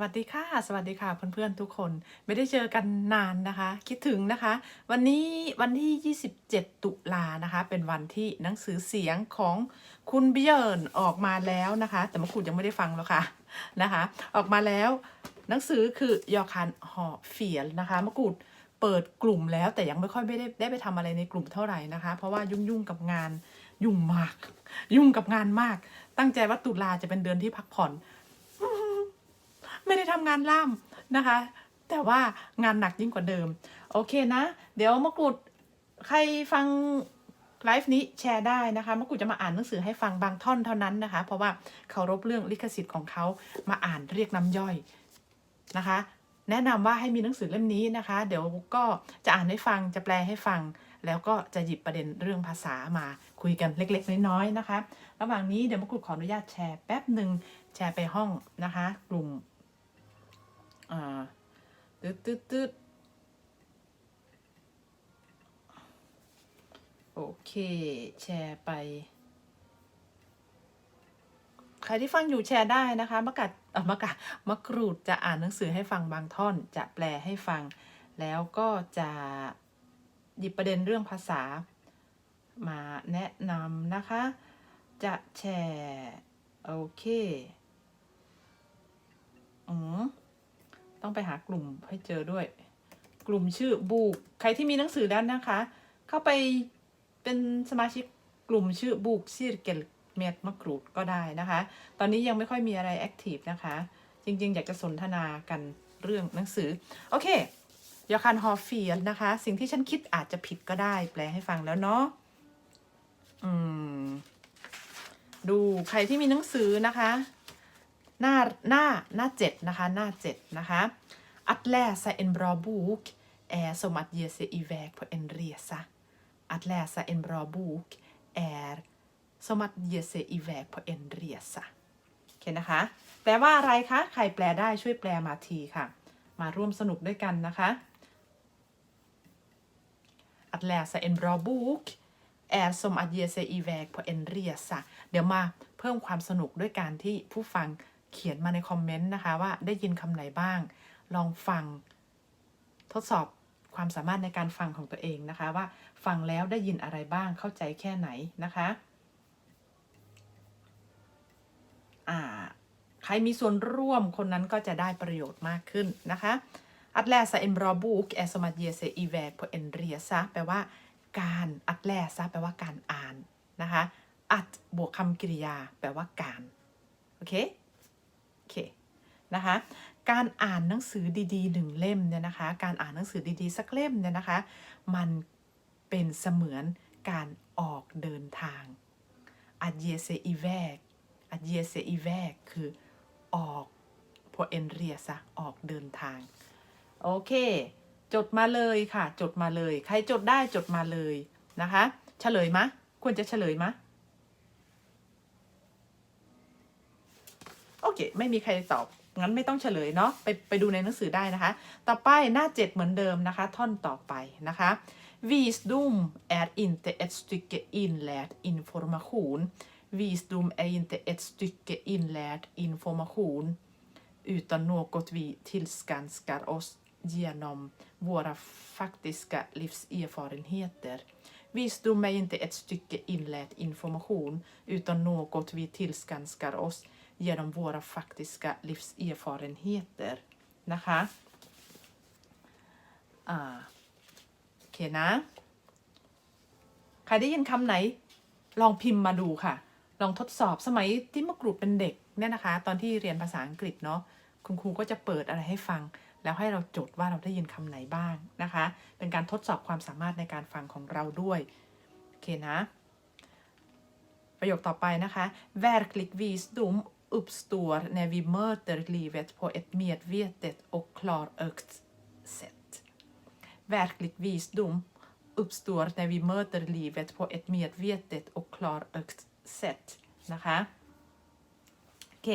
วัสดีค่ะ สวัสดีค่ะเพื่อนๆทุกคนไม่ได้เจอกันนานนะคะ คิดถึงนะคะ วันนี้วันที่ 27 ตุลานะคะ เป็นวันที่หนังสือเสียงของคุณเบียร์นออกมาแล้วนะคะ แต่มะกรูดยังไม่ได้ฟังแล้วค่ะนะคะ ออกมาแล้วหนังสือคือยอคันหอเฟียลนะคะมะกรูดเปิดกลุ่มแล้วแต่ยังไม่ค่อยไม่ได้ได้ไปทำอะไรในกลุ่มเท่าไหร่นะคะ เพราะว่ายุ่งๆกับงานยุ่งมาก ยุ่งกับงานมาก ตั้งใจว่าตุลาจะเป็นเดือนที่พักผ่อน ไม่ได้ทำงานล่ามนะคะ แต่ว่างานหนักยิ่งกว่าเดิม โอเคนะ เดี๋ยวมะกรูดใครฟังไลฟ์นี้แชร์ได้นะคะมะกรูดจะมาอ่านหนังสือให้ฟังบางท่อนเท่านั้นนะคะ เพราะว่าเคารพเรื่องลิขสิทธิ์ของเขามาอ่านเรียกน้ำย่อยนะคะ แนะนำว่าให้มีหนังสือเล่มนี้นะคะ เดี๋ยวก็จะอ่านให้ฟังจะแปลให้ฟัง แล้วก็จะหยิบประเด็นเรื่องภาษามาคุยกันเล็ก ๆ น้อยๆนะคะ ระหว่างนี้เดี๋ยวมะกรูดขออนุญาตแชร์แป๊บหนึ่งแชร์ไปห้องนะคะ กลุ่ม อ่าตึ๊ดตึ๊ดตึ๊ดโอเค แชร์ไป ใครที่ฟังอยู่แชร์ได้นะคะมะกัดเออมะกัดมะกรูดจะอ่านหนังสือให้ฟังบางท่อน จะแปลให้ฟัง แล้วก็จะหยิบประเด็นเรื่องภาษา มาแนะนำนะคะ จะแชร์ โอเค อืม ต้องไปหากลุ่มให้เจอด้วย กลุ่มชื่อบูกใครที่มีหนังสือแล้วนะคะ เข้าไปเป็นสมาชิกกลุ่มชื่อบูกซีรเกลเมดมะกรูดก็ได้นะคะ ตอนนี้ยังไม่ค่อยมีอะไรแอคทีฟนะคะ จริง ๆ อยากจะสนทนากันเรื่องหนังสือ โอเคยอคันฮอฟฟีลนะคะ สิ่งที่ฉันคิดอาจจะผิดก็ได้ แปลให้ฟังแล้วเนาะอืม ดูใครที่มีหนังสือนะคะ หน้าหน้าหน้าเจ็ดนะคะ หน้าเจ็ดนะคะอัดแลสเอ็นบรอบูกแอร์สมัดเยเซอีแวกพอเอ็นเรียซะอัดแลสเอ็นบรอบูกแอร์สมัดเยเซอีแวกพอเอ็นเรียซะโอเคนะคะ แปลว่าอะไรคะ ใครแปลได้ช่วยแปลมาทีค่ะ มาร่วมสนุกด้วยกันนะคะอัดแลสเอ็นบรอบูกแอร์สมัดเยเซอีแวกพอเอ็นเรียซะเดี๋ยวมาเพิ่มความสนุกด้วยการที่ผู้ฟัง เขียนมาในคอมเมนต์นะคะว่าได้ยินคำไหนบ้าง ลองฟัง ทดสอบความสามารถในการฟังของตัวเองนะคะ ว่าฟังแล้วได้ยินอะไรบ้างเข้าใจแค่ไหนนะคะอ่าใครมีส่วนร่วมคนนั้นก็จะได้ประโยชน์มากขึ้นนะคะ Att läsa en bra bok är som att ge sig iväg på en resa แปลว่าการ att läsa แปลว่าการอ่านนะคะ att บวกคำกริยา แปลว่าการ โอเค เคนะคะ การอ่านหนังสือดีๆหนึ่งเล่มเนี่ยนะคะ การอ่านหนังสือดีๆสักเล่มเนี่ยนะคะ มันเป็นเสมือนการออกเดินทาง att ge sig iväg att ge sig iväg คือออก på en resa ออกเดินทาง โอเค จดมาเลยค่ะ จดมาเลย ใครจดได้จดมาเลยนะคะ เฉลยมะ ควรจะเฉลยมะ โอเค ไม่มีใครตอบ งั้นไม่ต้องเฉลยเนาะไปไปดูในหนังสือได้นะคะ ต่อไปหน้าเจ็ดเหมือนเดิมนะคะ ท่อนต่อไปนะคะ Visdom är inte ett stycke inlärd information. Visdom är inte ett stycke inlärd information utan något vi tillskanskar oss genom våra faktiska livserfarenheter. Visdom är inte ett stycke inlärd information utan något vi tillskanskar oss genom våra faktiska livserfarenheter นะคะ อ่าโอเคนะ ใครได้ยินคำไหน ลองพิมพ์มาดูค่ะ ลองทดสอบสมัยที่มะกรูดเป็นเด็กเนี่ยนะคะ ตอนที่เรียนภาษาอังกฤษเนาะคุณครูก็จะเปิดอะไรให้ฟัง แล้วให้เราจดว่าเราได้ยินคำไหนบ้างนะคะ เป็นการทดสอบความสามารถในการฟังของเราด้วยโอเคนะ ประโยคต่อไปนะคะ verklig visdom uppstår när vi möter livet på ett medvetet och klarögt sätt. Verklig visdom uppstår när vi möter livet på ett medvetet och klarögt sätt นะคะ โอเค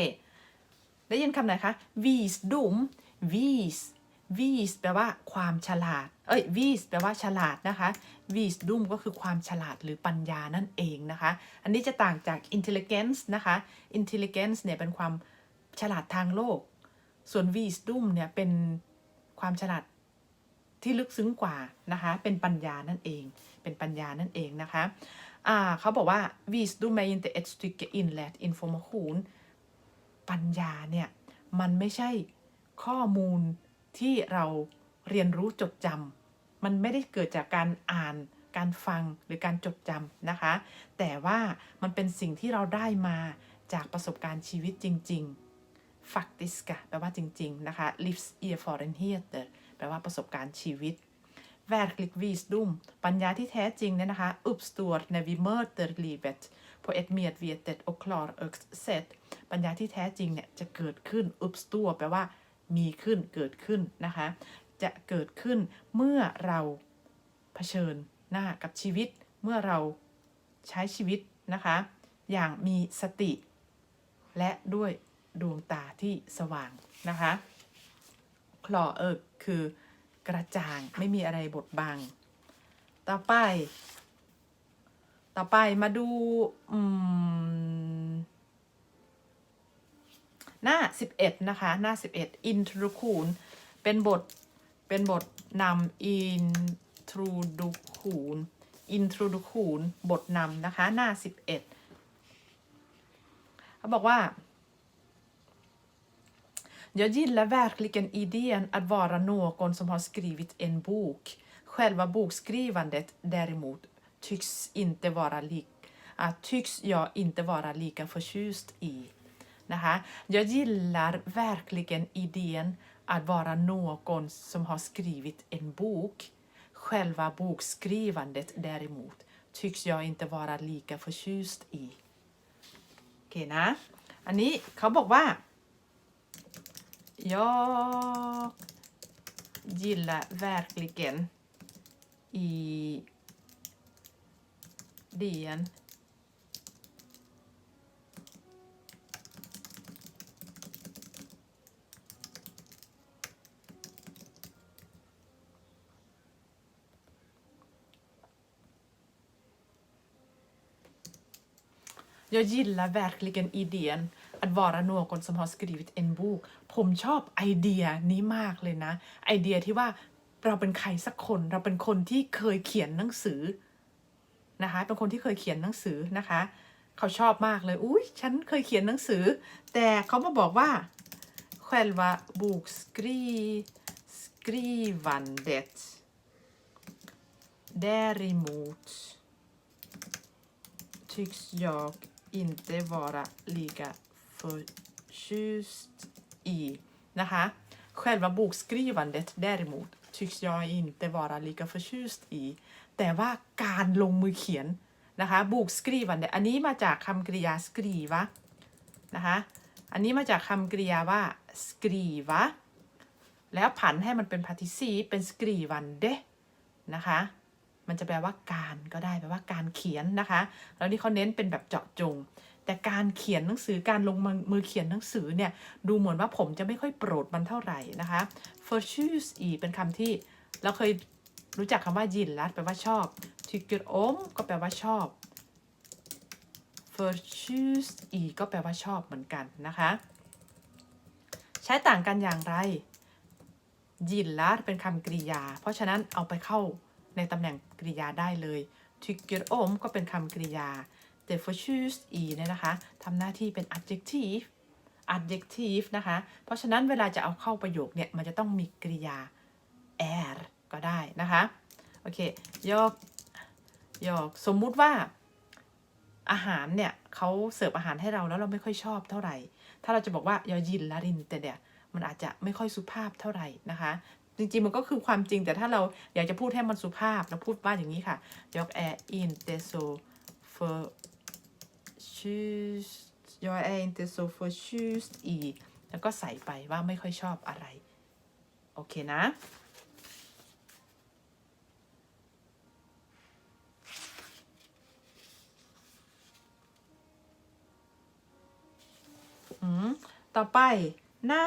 ได้ยินคำไหนคะ visdom vis vis แปลว่าความฉลาด เอ้ย vis แปลว่าฉลาดนะคะ wisdom ก็คือความฉลาดหรือปัญญานั่นเองนะคะ อันนี้จะต่างจาก intelligence นะคะ intelligence เนี่ยเป็นความฉลาดทางโลก ส่วน wisdom เนี่ยเป็นความฉลาดที่ลึกซึ้งกว่านะคะ เป็นปัญญานั่นเอง เป็นปัญญานั่นเองนะคะ อ่าเขาบอกว่า visdom är inte ett stycke inlärd information ปัญญาเนี่ย มันไม่ใช่ข้อมูล ที่เราเรียนรู้จดจำมันไม่ได้เกิดจากการอ่านการฟังหรือการจดจำนะคะ แต่ว่ามันเป็นสิ่งที่เราได้มาจากประสบการณ์ชีวิตจริง ๆ faktiska แปลว่าจริง ๆ นะคะ livs erfarenheter แปลว่าประสบการณ์ชีวิต verklig visdom ปัญญาที่แท้จริงเนี่ยนะคะ uppstår när vi möter livet på ett medvetet och klarögt sätt ปัญญาที่แท้จริงเนี่ยจะเกิดขึ้น uppstår แปลว่า มีขึ้นเกิดขึ้นนะคะ จะเกิดขึ้นเมื่อเราเผชิญหน้ากับชีวิตเมื่อเราใช้ชีวิตนะคะ อย่างมีสติ และด้วยดวงตาที่สว่างนะคะคลอเอิกคือกระจ่างไม่มีอะไรบดบัง ต่อไป ต่อไปมาดูอืม หน้า 11 นะคะ หน้า 11 introduction เป็นบท เป็นบทนำ introduction introduction บทนำนะคะ หน้า 11 เขาบอกว่า Jag gillar verkligen idén att vara någon som har skrivit en bok. Själva bokskrivandet däremot tycks inte vara lik, äh, tycks jag inte vara lika förtjust i. นะคะ Jag gillar verkligen idén att vara någon som har skrivit en bok. Själva bokskrivandet däremot tycks jag inte vara lika förtjust i. โอเคนะ อันนี้เขาบอกว่า Jag gillar verkligen idén Jag gillar verkligen idén att vara någon som har skrivit en bok ผมชอบไอเดียนี้มากเลยนะ ไอเดียที่ว่าเราเป็นใครสักคน เราเป็นคนที่เคยเขียนหนังสือนะคะ เป็นคนที่เคยเขียนหนังสือนะคะ เขาชอบมากเลย อุ้ยฉันเคยเขียนหนังสือ แต่เขามาบอกว่า själva bokskri skrivandet däremot tycks jag inte vara lika förtjust i นะคะ själva bokskrivandet däremot tycks jag inte vara lika förtjust i แต่ว่าการลงมือเขียนนะคะ bokskrivandet อันนี้มาจากคำกริยา skriva นะคะ อันนี้มาจากคำกริยาว่า skriva แล้วผันให้มันเป็น participe เป็น skrivande นะคะ มันจะแปลว่าการก็ได้แปลว่าการเขียนนะคะ แล้วนี่เขาเน้นเป็นแบบเจาะจง แต่การเขียนหนังสือการลงมือเขียนหนังสือเนี่ยดูเหมือนว่าผมจะไม่ค่อยโปรดมันเท่าไหร่นะคะ f o r c h u s e เป็นคำที่เราเคยรู้จักคำว่ายินลัดแปลว่าชอบ tycker om ก็แปลว่าชอบ f o r c h u s e ก็แปลว่าชอบเหมือนกันนะคะ ใช้ต่างกันอย่างไรยินลัดเป็นคำกริยา เพราะฉะนั้นเอาไปเข้า ในตำแหน่งกริยาได้เลย tycker om ก็เป็นคำกริยาแต่ for choose เนี่ยนะคะทำหน้าที่เป็น adjective adjective นะคะ เพราะฉะนั้นเวลาจะเอาเข้าประโยคเนี่ย มันจะต้องมีกริยา är ก็ได้นะคะ โอเคยกยกสมมุติว่าอาหารเนี่ยเขาเสิร์ฟอาหารให้เราแล้วเราไม่ค่อยชอบเท่าไหร่ ถ้าเราจะบอกว่ายอยินลารินแต่เนี่ยมันอาจจะไม่ค่อยสุภาพเท่าไหร่นะคะ จริงๆ มันก็คือความจริง แต่ถ้าเราอยากจะพูดให้มันสุภาพเราพูดว่าอย่างนี้ค่ะยก är inte så förtjust jag är inte så förtjust i แล้วก็ใส่ไปว่าไม่ค่อยชอบอะไร โอเคนะอืมต่อไปหน้า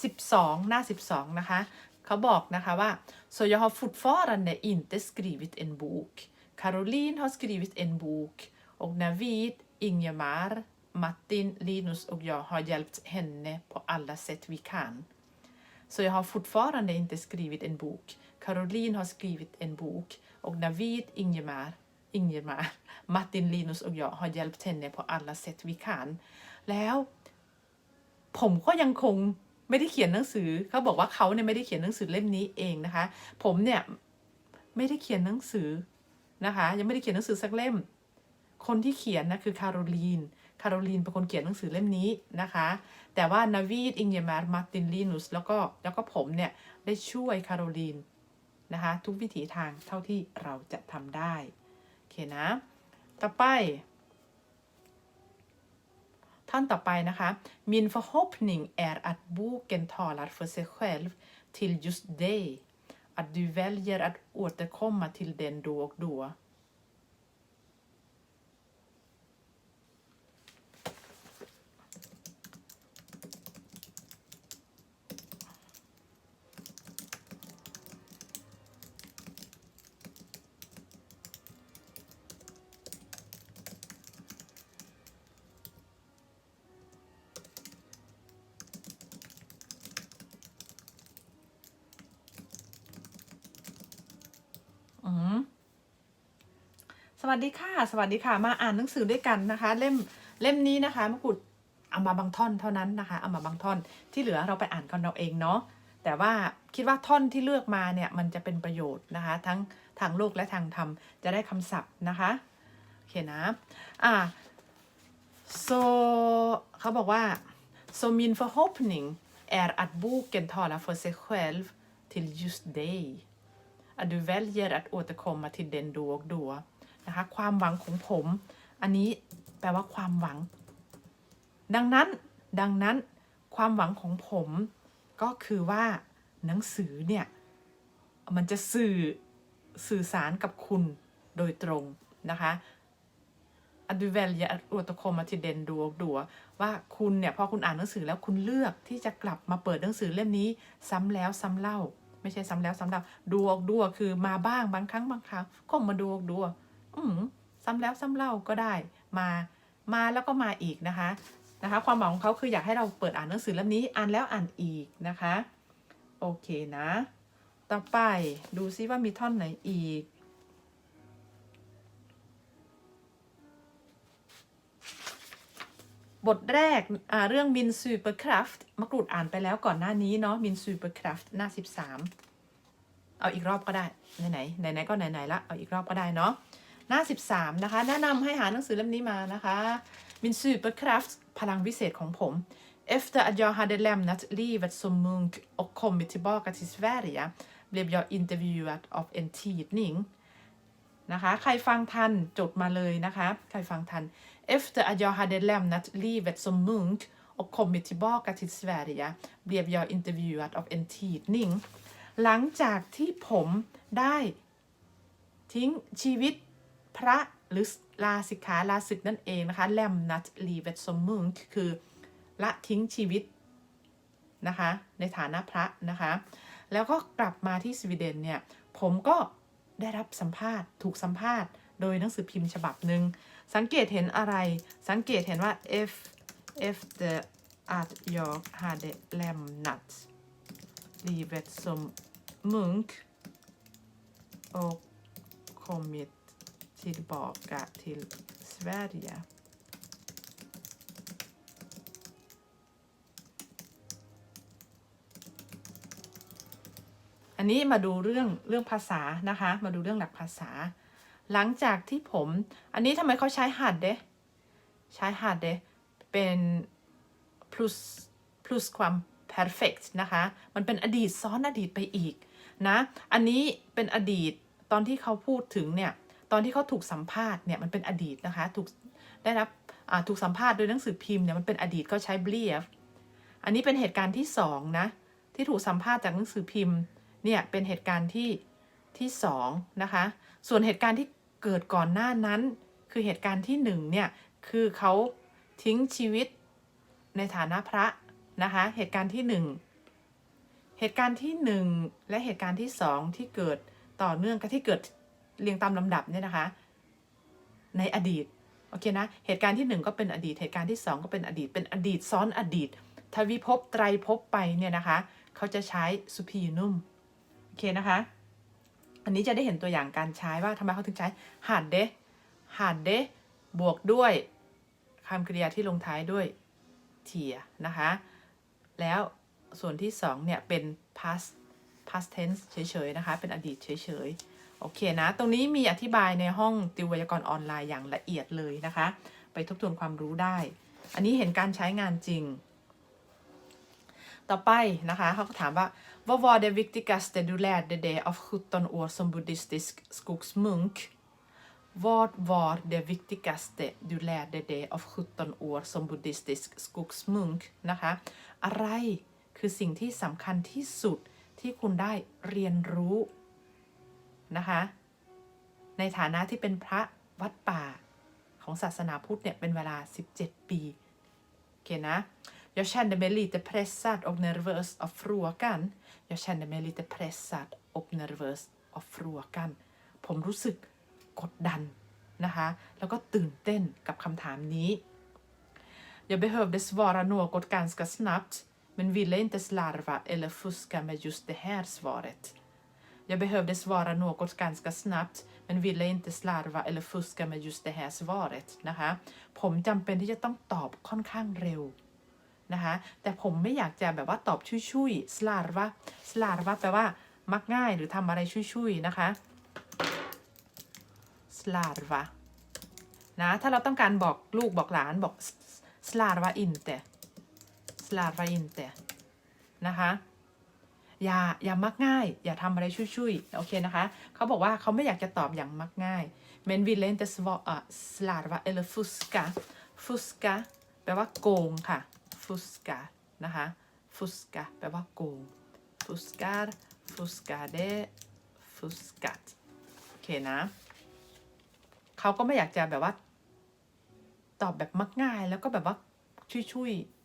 12 หน้า 12 นะคะ เขาบอกนะคะว่า så jag har fortfarande inte skrivit en bok Caroline har skrivit en bok och Navid, Ingemar, Martin, Linus och jag har hjälpt henne på alla sätt vi kan. Så jag har fortfarande inte skrivit en bok. Caroline har skrivit en bok och Navid, Ingemar, Ingemar, Martin, Linus och jag har hjälpt henne på alla sätt vi kan. แล้ว ผมก็ยังคง ไม่ได้เขียนหนังสือเขาบอกว่าเขาเนี่ยไม่ได้เขียนหนังสือเล่มนี้เองนะคะ ผมเนี่ยไม่ได้เขียนหนังสือนะคะ ยังไม่ได้เขียนหนังสือสักเล่ม คนที่เขียนนะคือคาโรลีนคาโรลีนเป็นคนเขียนหนังสือเล่มนี้นะคะ แต่ว่านาวีดอิงเยมาร์มาร์ตินลีนุสแล้วก็แล้วก็ผมเนี่ยได้ช่วยคาโรลีนนะคะทุกวิถีทางเท่าที่เราจะทำได้ โอเคนะ ต่อไป ท่านต่อไปนะคะ Min förhoppning är att boken talar för sig själv till just dig. Att du väljer att återkomma till den då och då. วัสดีค่ะ สวัสดีค่ะ มาอ่านหนังสือด้วยกันนะคะ เล่มเล่มนี้นะคะมะกรูดเอามาบางท่อนเท่านั้นนะคะ เอามาบางท่อนที่เหลือเราไปอ่านกันเราเองเนาะแต่ว่าคิดว่าท่อนที่เลือกมาเนี่ยมันจะเป็นประโยชน์นะคะ ทั้งทางโลกและทางธรรมจะได้คำศัพท์นะคะโอเคนะอ่า så เขาบอกว่า så min förhoppning är att boken talar för sig själv till just dig att du väljer att återkomma till den då och då นะคะ ความหวังของผม อันนี้แปลว่าความหวัง ดังนั้นดังนั้นความหวังของผมก็คือว่าหนังสือเนี่ย มันจะสื่อสื่อสารกับคุณโดยตรงนะคะ att du väljer att återkomma till den då och då ว่าคุณเนี่ยพอคุณอ่านหนังสือแล้วคุณเลือกที่จะกลับมาเปิดหนังสือเล่มนี้ ซ้ำแล้วซ้ำเล่า ไม่ใช่ซ้ำแล้วซ้ำเล่าดูออกดูคือมาบ้างบางครั้งบางคราวก็มาดูออกดู ซ้ำแล้วซ้ำเล่าก็ได้มามาแล้วก็มาอีกนะคะนะคะ ความหวังของเขาคืออยากให้เราเปิดอ่านหนังสือเล่มนี้อ่านแล้วอ่านอีกนะคะ โอเคนะ ต่อไปดูซิว่ามีท่อนไหนอีก บทแรกเรื่องมินซูเปอร์คราฟต์มะกรูดอ่านไปแล้วก่อนหน้านี้เนาะมินซูเปอร์คราฟต์หน้า 13 เอาอีกรอบก็ได้ ไหนไหนไหนๆก็ไหนไหนละเอาอีกรอบก็ได้เนาะ หน้า 13 นะคะ แนะนำให้หาหนังสือเล่มนี้มานะคะมินซูเปอร์คราฟต์พลังวิเศษของผม Efter att jag hade lämnat livet som munk och kommit tillbaka till Sverige blev jag intervjuad av en tidning นะคะ ใครฟังทันจดมาเลยนะคะ ใครฟังทัน Efter att jag hade lämnat livet som munk och kommit tillbaka till Sverige blev jag intervjuad av en tidning หลังจากที่ผมได้ทิ้งชีวิต พระหรือลาสิกขาลาศึกนั่นเองนะคะ lämnat livet som munk คือละทิ้งชีวิตนะคะในฐานะพระนะคะ แล้วก็กลับมาที่สวีเดนเนี่ย ผมก็ได้รับสัมภาษณ์ถูกสัมภาษณ์โดยหนังสือพิมพ์ฉบับหนึ่ง สังเกตเห็นอะไร สังเกตเห็นว่า F F the att jag hade lämnat livet som munk och kommit tillbaka till Sverige. อันนี้มาดูเรื่องเรื่องภาษานะคะ มาดูเรื่องหลักภาษา หลังจากที่ผม อันนี้ทำไมเขาใช้หัดเดใช้หัดเดเป็น plus plus ความ perfect นะคะ มันเป็นอดีตซ้อนอดีตไปอีกนะ อันนี้เป็นอดีตตอนที่เขาพูดถึงเนี่ย ตอนที่เขาถูกสัมภาษณ์เนี่ยมันเป็นอดีตนะคะ ถูกได้รับถูกสัมภาษณ์โดยหนังสือพิมพ์เนี่ยมันเป็นอดีตก็ใช้ brief อันนี้เป็นเหตุการณ์ที่สองนะที่ถูกสัมภาษณ์จากหนังสือพิมพ์เนี่ยเป็นเหตุการณ์ที่ที่สองนะคะ ส่วนเหตุการณ์ที่เกิดก่อนหน้านั้น คือเหตุการณ์ที่หนึ่งเนี่ยคือเขาทิ้งชีวิตในฐานะพระนะคะ เหตุการณ์ที่หนึ่งเหตุการณ์ที่หนึ่งและเหตุการณ์ที่สองที่เกิดต่อเนื่องกันที่เกิด เรียงตามลำดับเนี่ยนะคะ ในอดีตโอเคนะเหตุการณ์ที่หนึ่งก็เป็นอดีต เหตุการณ์ที่สองก็เป็นอดีต เป็นอดีตซ้อนอดีต ทวิภพไตรภพไปเนี่ยนะคะเขาจะใช้สุพีนุ่มโอเคนะคะ อันนี้จะได้เห็นตัวอย่างการใช้ว่าทำไมเขาถึงใช้หาดเดหาดเดบวกด้วยคำกริยาที่ลงท้ายด้วยเทียนะคะ แล้วส่วนที่สองเนี่ย เป็น past past tense เฉยๆนะคะ เป็นอดีตเฉยๆ โอเคนะ ตรงนี้มีอธิบายในห้องติวไวยากรณ์ออนไลน์อย่างละเอียดเลยนะคะ ไปทบทวนความรู้ได้ อันนี้เห็นการใช้งานจริง ต่อไปนะคะเขาก็ถามว่า Vad var det viktigaste du lärde dig av 17 år som buddhistisk skogsmunk? Vad var det viktigaste du lärde dig av 17 år som buddhistisk skogsmunk นะคะ อะไรคือสิ่งที่สำคัญที่สุดที่คุณได้เรียนรู้ นะคะ ในฐานะที่เป็นพระวัดป่าของศาสนาพุทธเนี่ยเป็นเวลา 17 ปีโอเคนะ Jag kände mig lite pressad och nervös av frågan. Jag kände mig lite pressad och nervös av frågan. ผมรู้สึกกดดันนะคะ แล้วก็ตื่นเต้นกับคำถามนี้ Jag behövde svara något ganska snabbt, men ville inte slarva eller fuska med just det här svaret. Jag behövde svara något ganska snabbt, men ville inte slarva eller fuska med just det här svaret นะคะผมจำเป็นที่จะต้องตอบค่อนข้างเร็วนะคะแต่ผมไม่อยากจะแบบว่าตอบชุยๆสลาร์วะสลาร์วะแปลว่า มักง่ายหรือทำอะไรชุยๆนะคะสลาร์วะนะถ้าเราต้องการบอกลูกบอกหลานบอกสลาร์วะอินเตสลาร์วะอินเตนะคะ อย่าอย่ามักง่าย อย่าทำอะไรชุยๆโอเคนะคะเขาบอกว่าเขาไม่อยากจะตอบอย่างมักง่าย men ville inte svara slarva eller fuska fuska แปลว่าโกงค่ะ fuska นะคะ fuska แปลว่าโกง fuskar fuskade fuskat โอเคนะเขาก็ไม่อยากจะแบบว่า ตอบแบบมักง่ายแล้วก็แบบว่าชุยๆ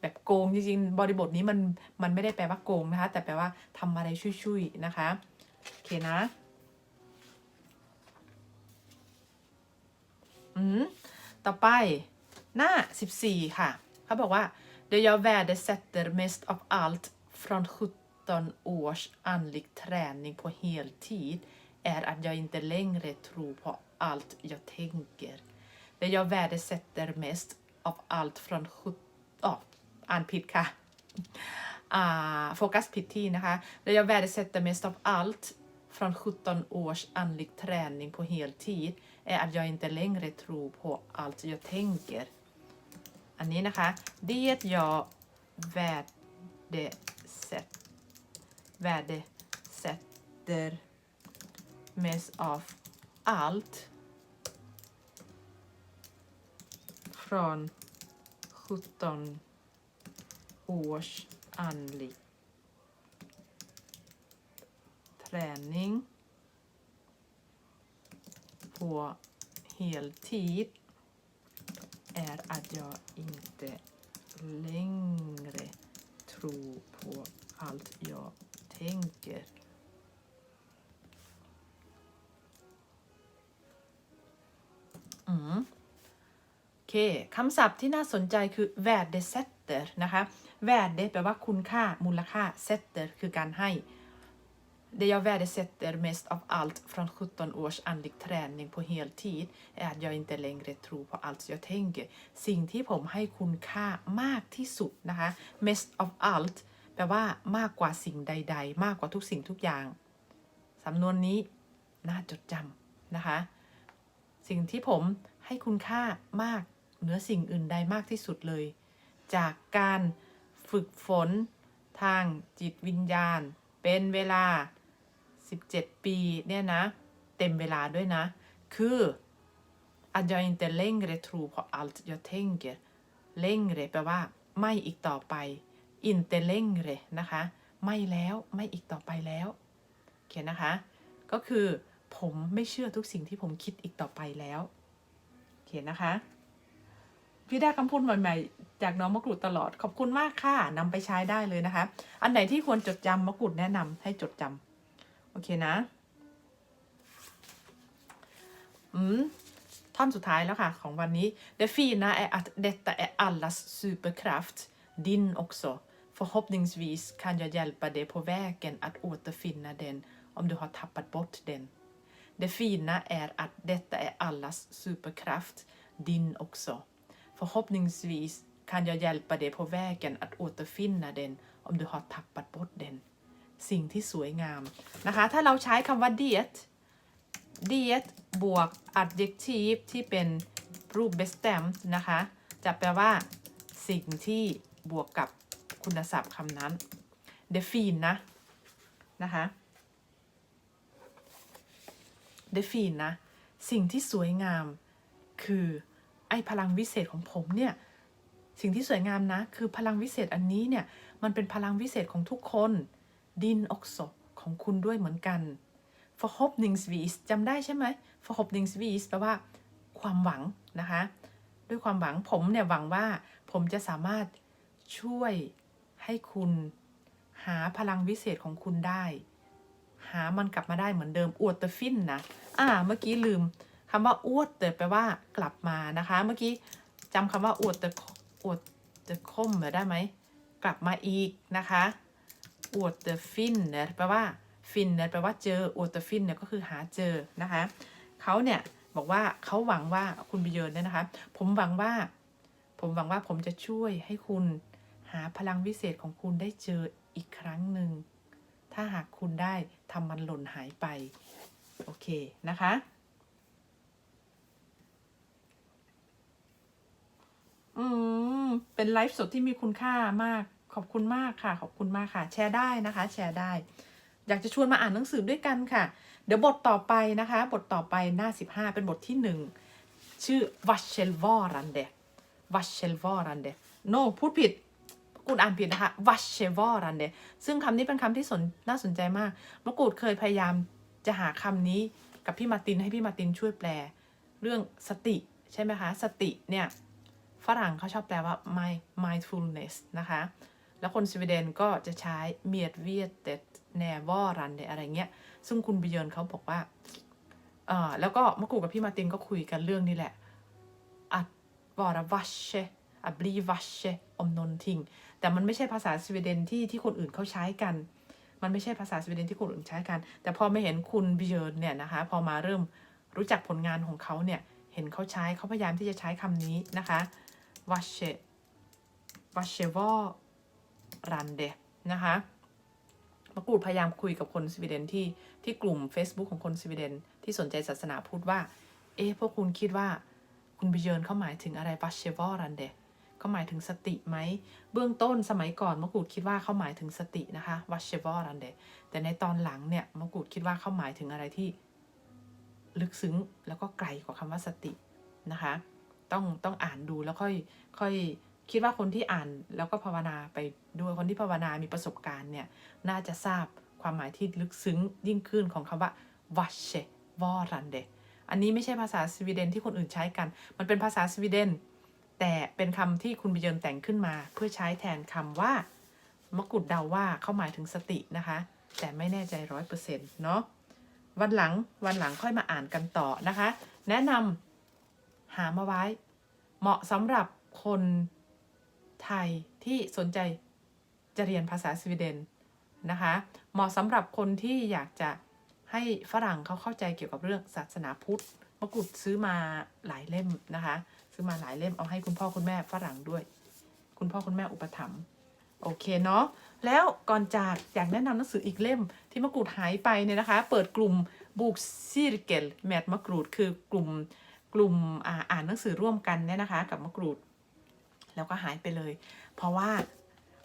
แบบโกงจริงๆ บริบทนี้มันมันไม่ได้แปลว่าโกงนะคะ แต่แปลว่าทำอะไรชุยๆนะคะ โอเคนะ อืม ต่อไปหน้า 14 ค่ะ เขาบอกว่า Det jag värdesätter mest av allt från 17 års andlig träning på heltid är att jag inte längre tror på allt jag tänker. Det jag värdesätter mest av allt från 17... อ๋ ออ่านผิดค่ะ อ่า โฟกัสผิดที่นะคะ Det jag värdesätter mest av allt från 17 års andlig träning på heltid är att jag inte längre tror på allt jag tänker. อันนี้นะคะ Det jag värdesätt, värdesätter mest av allt från 17 års andlig träning på heltid är att jag inte längre tror på allt jag tänker. อืมโอเค คำศัพท์ที่น่าสนใจคือ värdesätter นะคะ värde แปลว่าคุณค่า มูลค่า sätter คือการให้ Det jag värdesätter mest av allt från 17 års andlig träning på heltid är att jag inte längre tror på allt jag tänker สิ่งที่ผมให้คุณค่ามากที่สุดนะคะ mest of allt แปลว่ามากกว่าสิ่งใด ๆ มากกว่าทุกสิ่งทุกอย่าง สำนวนนี้น่าจดจำนะคะ สิ่งที่ผมให้คุณค่ามากเหนือสิ่งอื่นใดมากที่สุดเลย จากการ ฝึกฝนทางจิตวิญญาณ เป็นเวลา 17 ปีเนี่ยนะ เต็มเวลาด้วยนะ คือ att jag inte längre tror på allt jag tänker längre แปลว่า ไม่อีกต่อไป inte längre นะคะ ไม่แล้วไม่อีกต่อไปแล้วโอเคนะคะ ก็คือผมไม่เชื่อทุกสิ่งที่ผมคิดอีกต่อไปแล้วโอเคนะคะ พี่ได้คำพูดใหม่ๆ จากน้องมะกรูดตลอดขอบคุณมากค่ะนำไปใช้ได้เลยนะคะ อันไหนที่ควรจดจำมะกรูดแนะนำให้จดจำโอเคนะ อืมท่อนสุดท้ายแล้วค่ะ ของวันนี้ Det fina är att detta är allas superkraft din också förhoppningsvis kan jag hjälpa dig på vägen att återfinna den om du har tappat bort den Det fina är att detta är allas superkraft din också förhoppningsvis kan jag hjälpa dig på vägen att återfinna den om du har tappat bort den สิ่งที่สวยงามนะคะ ถ้าเราใช้คำว่า diet diet บวก adjective ที่เป็นรูป bestämt นะคะ จะแปลว่า สิ่งที่บวกกับคุณศัพท์คำนั้น det fina นะ นะคะ det fina สิ่งที่สวยงามคือ ไอ้พลังวิเศษของผมเนี่ยสิ่งที่สวยงามนะ คือพลังวิเศษอันนี้เนี่ยมันเป็นพลังวิเศษของทุกคน ดินอกศของคุณด้วยเหมือนกัน förhoppningsvis จำได้ใช่ไหม förhoppningsvis แปลว่า ความหวังนะคะ ด้วยความหวังผมเนี่ยหวังว่า ผมจะสามารถช่วยให้คุณหาพลังวิเศษของคุณได้ หามันกลับมาได้เหมือนเดิมอวดเตฟินนะ อ่า เมื่อกี้ลืม คำว่าอวดเตแปลว่ากลับมานะคะ เมื่อกี้จำคำว่าอวดเตอวดเตคมได้ไหมกลับมาอีกนะคะอวดเตฟินเนี่ยแปลว่าฟินเนี่ยแปลว่าเจออวดเตฟินเนี่ยก็คือหาเจอนะคะเขาเนี่ยบอกว่าเขาหวังว่าคุณบิเยินเนี่ยนะคะ ผมหวังว่า ผมหวังว่าผมจะช่วยให้คุณหาพลังวิเศษของคุณได้เจออีกครั้งหนึ่ง ถ้าหากคุณได้ทำมันหล่นหายไป โอเคนะคะ อืมเป็นไลฟ์สดที่มีคุณค่ามาก ขอบคุณมากค่ะ ขอบคุณมากค่ะ แชร์ได้นะคะ แชร์ได้ อยากจะชวนมาอ่านหนังสือด้วยกันค่ะ เดี๋ยวบทต่อไปนะคะ บทต่อไปหน้า 15 เป็นบทที่หนึ่งชื่อ varselvarande varselvarande no พูดผิดกูดอ่านผิดนะคะ varselvarande ซึ่งคำนี้เป็นคำที่สนน่าสนใจมากมะกูดเคยพยายามจะหาคำนี้กับพี่มาตินให้พี่มาตินช่วยแปล เรื่องสติใช่ไหมคะ สติเนี่ย ฝรั่งเขาชอบแปลว่า mind mindfulness นะคะ แล้วคนสวีเดนก็จะใช้ medvetet närvarande อะไรเงี้ย ซึ่งคุณบิเยนเขาบอกว่าเอ่อแล้วก็เมื่อกูกับพี่มาตินก็คุยกันเรื่องนี้แหละ att vara varse att bli varse om någonting แต่มันไม่ใช่ภาษาสวีเดนที่ที่คนอื่นเขาใช้กัน มันไม่ใช่ภาษาสวีเดนที่คนอื่นใช้กัน แต่พอไม่เห็นคุณบิเยนเนี่ยนะคะ พอมาเริ่มรู้จักผลงานของเขาเนี่ย เห็นเขาใช้เขาพยายามที่จะใช้คำนี้นะคะ วัชเชวัชเชวอรันเดนะคะมะกรูดพยายามคุยกับคนสวีเดนที่ที่กลุ่ม Facebook ของคนสวีเดน ที่สนใจศาสนาพูดว่า เอ๊ะพวกคุณคิดว่าคุณบิเยินเขาหมายถึงอะไรวัชเชวอรันเดเขาหมายถึงสติไหม เบื้องต้นสมัยก่อนมะกรูดคิดว่าเขาหมายถึงสตินะคะวัชเชวอรันเดแต่ในตอนหลังเนี่ยมะกรูดคิดว่าเขาหมายถึงอะไรที่ลึกซึ้งแล้วก็ไกลกว่าคำว่าสตินะคะ ต้องต้องอ่านดูแล้วค่อยค่อยคิดว่าคนที่อ่านแล้วก็ภาวนาไปด้วยคนที่ภาวนามีประสบการณ์เนี่ยน่าจะทราบความหมายที่ลึกซึ้งยิ่งขึ้นของคำว่า v a s h e v a r a n d e อันนี้ไม่ใช่ภาษาสวีเดนที่คนอื่นใช้กัน มันเป็นภาษาสวีเดน แต่เป็นคำที่คุณบิเยินแต่งขึ้นมา เพื่อใช้แทนคำว่ามกุดเดาว่าเข้าหมายถึงสตินะคะ แต่ไม่แน่ใจร้อยเปอร์เซ็นต์เนาะวันหลังวันหลังค่อยมาอ่านกันต่อนะคะ แนะนำ หามาไว้ เหมาะสำหรับคนไทยที่สนใจจะเรียนภาษาสวีเดนนะคะ เหมาะสำหรับคนที่อยากจะให้ฝรั่งเขาเข้าใจเกี่ยวกับเรื่องศาสนาพุทธมะกุดซื้อมาหลายเล่มนะคะ ซื้อมาหลายเล่มเอาให้คุณพ่อคุณแม่ฝรั่งด้วย คุณพ่อคุณแม่อุปถัมภ์โอเคเนาะแล้วก่อนจากอยากแนะนำหนังสืออีกเล่มที่มะกรูดหายไปเนี่ยนะคะ เปิดกลุ่มบุกซีรเกลแมทมะกรูดคือกลุ่ม กลุ่มอ่านหนังสือร่วมกันเนี่ยนะคะ กับมะกรูด แล้วก็หายไปเลย เพราะว่า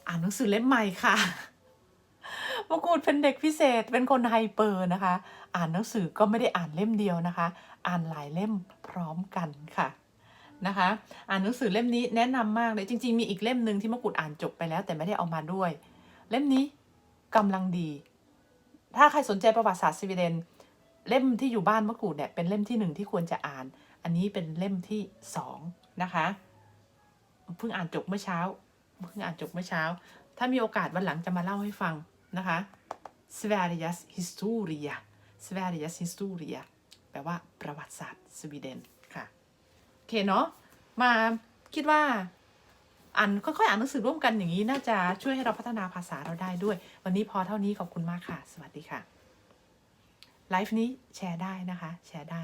อ่านหนังสือเล่มใหม่ค่ะมะกรูดเป็นเด็กพิเศษเป็นคนไฮเปอร์นะคะ อ่านหนังสือก็ไม่ได้อ่านเล่มเดียวนะคะ อ่านหลายเล่มพร้อมกันค่ะนะคะ อ่านหนังสือเล่มนี้แนะนำมากเลยจริง ๆ มีอีกเล่มหนึ่งที่มะกรูดอ่านจบไปแล้ว แต่ไม่ได้เอามาด้วย เล่มนี้กำลังดี ถ้าใครสนใจประวัติศาสตร์สวีเดนเล่มที่อยู่บ้านมะกรูดเนี่ยเป็นเล่มที่หนึ่งที่ควรจะอ่าน อันนี้เป็นเล่มที่สองนะคะเพิ่งอ่านจบเมื่อเช้าเพิ่งอ่านจบเมื่อเช้า ถ้ามีโอกาสวันหลังจะมาเล่าให้ฟังนะคะ Sveriges historia Sveriges historia แปลว่าประวัติศาสตร์สวีเดนค่ะโอเคเนาะมาคิดว่าอ่านค่อยๆอ่านหนังสือร่วมกันอย่างนี้น่าจะช่วยให้เราพัฒนาภาษาเราได้ด้วย วันนี้พอเท่านี้ขอบคุณมากค่ะ สวัสดีค่ะไลฟ์นี้แชร์ได้นะคะ แชร์ได้